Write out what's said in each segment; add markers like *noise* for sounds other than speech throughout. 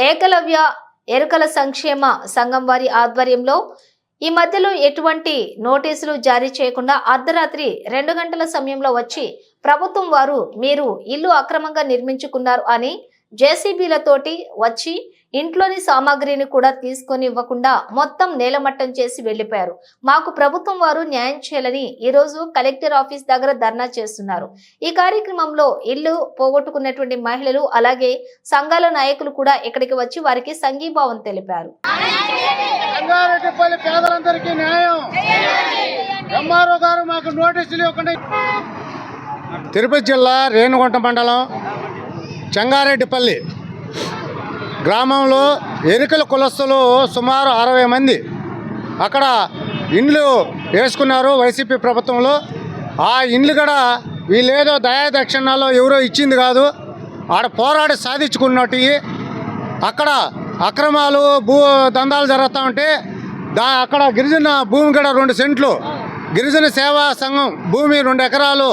ఏకలవ్య ఎరుకల సంక్షేమ సంఘం వారి ఆధ్వర్యంలో ఈ మధ్యలో ఎటువంటి నోటీసులు జారీ చేయకుండా అర్ధరాత్రి రెండు గంటల సమయంలో వచ్చి ప్రభుత్వం వారు మీరు ఇల్లు అక్రమంగా నిర్మించుకున్నారు అని జేసీబీలతోటి వచ్చి ఇంట్లోని సామాగ్రిని కూడా తీసుకొని ఇవ్వకుండా మొత్తం నేలమట్టం చేసి వెళ్ళిపోయారు మాకు ప్రభుత్వం వారు న్యాయం చేయాలని ఈరోజు కలెక్టర్ ఆఫీస్ దగ్గర ధర్నా చేస్తున్నారు. ఈ కార్యక్రమంలో ఇల్లు పోగొట్టుకున్నటువంటి మహిళలు అలాగే సంఘాల నాయకులు కూడా ఇక్కడికి వచ్చి వారికి సంఘీభావం తెలిపారు. రంగారెడ్డిపల్లి పేదలందరికీ న్యాయం. ఎంఆర్ఓ గారు మాకు నోటీసులు ఇవ్వకుండా తిరుపతి జిల్లా రేణుగుంట మండలం చెంగారెడ్డిపల్లి గ్రామంలో ఎరుకల కులస్తులు సుమారు అరవై మంది. అక్కడ ఇండ్లు వేసుకున్నారు వైసీపీ ప్రభుత్వంలో. ఆ ఇండ్లు కూడా వీళ్ళేదో దయాదక్షిణాల్లో ఎవరో ఇచ్చింది కాదు. ఆడ పోరాడి సాధించుకున్నట్టు అక్కడ అక్రమాలు భూ దందాలు జరుగుతూ ఉంటే దా అక్కడ గిరిజన భూమి కూడా రెండు సెంట్లు. గిరిజన సేవా సంఘం భూమి రెండు ఎకరాలు.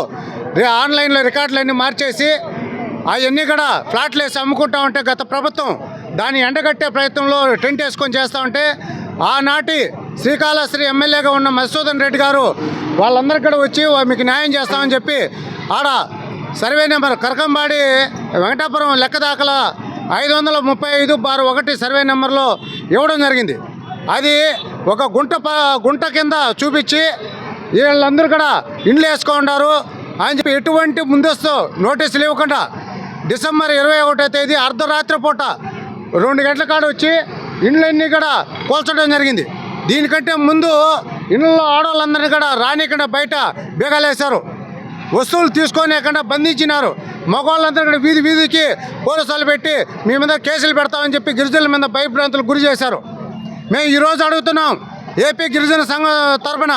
ఆన్లైన్లో రికార్డులన్నీ మార్చేసి అవన్నీ కూడా ఫ్లాట్లు వేసి అమ్ముకుంటా ఉంటే గత ప్రభుత్వం దాన్ని ఎండగట్టే ప్రయత్నంలో టెంట్ వేసుకొని చేస్తూ ఉంటే ఆనాటి శ్రీకాళహస్తి ఎమ్మెల్యేగా ఉన్న మధుసూదన్ రెడ్డి గారు వాళ్ళందరికీ కూడా వచ్చి మీకు న్యాయం చేస్తామని చెప్పి ఆడ సర్వే నెంబర్ కరకంబాడి వెంకటాపురం లెక్క దాఖల ఐదు వందల ముప్పై ఐదు బారు ఒకటి సర్వే నెంబర్లో ఇవ్వడం జరిగింది. అది ఒక గుంట గుంట కింద చూపించి వీళ్ళందరూ కూడా ఇండ్లు వేసుకుంటారు అని చెప్పి ఎటువంటి ముందస్తు నోటీసులు ఇవ్వకుండా డిసెంబర్ ఇరవై ఒకటో తేదీ అర్ధరాత్రి పూట రెండు గంటల కాడ వచ్చి ఇండ్లన్నీ కూడా కూల్చడం జరిగింది. దీనికంటే ముందు ఇళ్ళలో ఆడవాళ్ళందరినీ కూడా రానికుండా బయట బీగాలేశారు. వస్తువులు తీసుకొని ఎక్కడ బంధించినారు. మగవాళ్ళందరూ కూడా వీధి వీధికి పోలీసులు పెట్టి మీ మీద కేసులు పెడతామని చెప్పి గిరిజనుల మీద భయభ్రాంతులు గురి చేశారు. మేము ఈరోజు అడుగుతున్నాం ఏపీ గిరిజన సంఘం తరఫున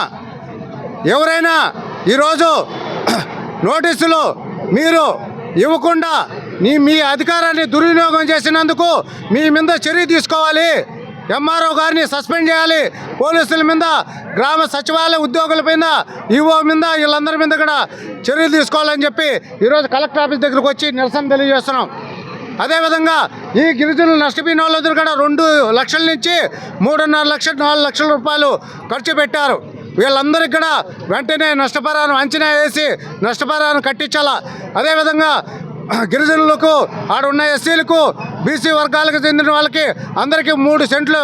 ఎవరైనా ఈరోజు *clears throat* నోటీసులు మీరు ఇవ్వకుండా నీ మీ అధికారాన్ని దుర్వినియోగం చేసినందుకు మీ మీద చర్య తీసుకోవాలి. ఎంఆర్ఓ గారిని సస్పెండ్ చేయాలి. పోలీసుల మీద గ్రామ సచివాలయ ఉద్యోగుల మీద ఈఓ మీద వీళ్ళందరి మీద కూడా చర్యలు తీసుకోవాలని చెప్పి ఈరోజు కలెక్టర్ ఆఫీస్ దగ్గరకు వచ్చి నిరసన తెలియజేస్తున్నాం. అదేవిధంగా ఈ గిరిజనులు నష్టపోయిన వాళ్ళందరూ కూడా రెండు లక్షల నుంచి మూడున్నర లక్షల నాలుగు లక్షల రూపాయలు ఖర్చు పెట్టారు. వీళ్ళందరికీ కూడా వెంటనే నష్టపరాను అంచనా వేసి నష్టపరాను కట్టించాలా? అదేవిధంగా *clears throat* గిరిజనులకు ఆడ ఉన్న ఎస్సీలకు బీసీ వర్గాలకు చెందిన వాళ్ళకి అందరికీ మూడు సెంట్లు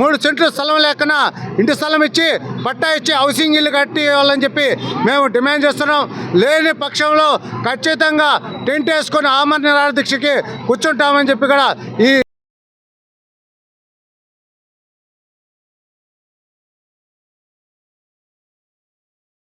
మూడు సెంట్లు స్థలం లేకనా ఇంటి స్థలం ఇచ్చి పట్టా ఇచ్చి హౌసింగ్ ఇల్లు కట్టివ్వాలని చెప్పి మేము డిమాండ్ చేస్తున్నాం. లేని పక్షంలో ఖచ్చితంగా టెంట్ వేసుకొని ఆమరణ నిరాహార దీక్షకి కూర్చుంటామని చెప్పి కూడా ఈ